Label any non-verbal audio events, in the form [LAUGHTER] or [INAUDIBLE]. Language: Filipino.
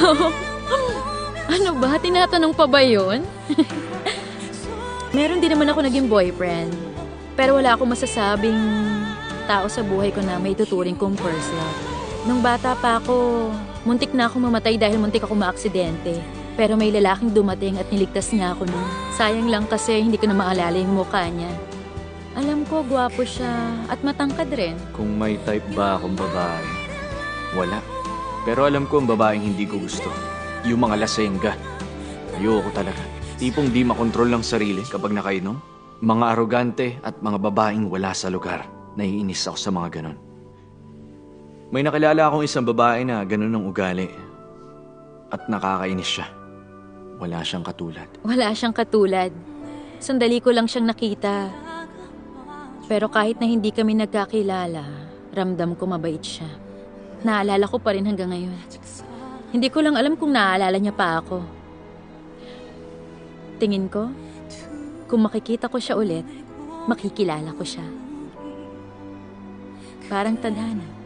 [LAUGHS] ano ba? Tinatanong pa ba yun? [LAUGHS] Meron din naman ako naging boyfriend. Pero wala akong masasabing tao sa buhay ko na may tuturing kong first love. Nung bata pa ako, muntik na ako mamatay dahil muntik ako maaksidente. Pero may lalaking dumating at niligtas niya ako nun. Sayang lang kasi hindi ko na maalala yung mukha niya. Alam ko, gwapo siya at matangkad rin. Kung may type ba akong babae? Wala. Pero alam ko ang babaeng hindi ko gusto. Yung mga lasengga. Ayoko talaga. Tipong di makontrol ng sarili kapag nakainom. Mga arogante at mga babaeng wala sa lugar. Naiinis ako sa mga ganon. May nakilala akong isang babae na ganon ang ugali. At nakakainis siya. Wala siyang katulad. Wala siyang katulad. Sandali ko lang siyang nakita. Pero kahit na hindi kami nagkakilala, ramdam ko mabait siya. Naalala ko pa rin hanggang ngayon. Hindi ko lang alam kung naaalala niya pa ako. Tingin ko, kung makikita ko siya ulit, makikilala ko siya. Parang tadhana.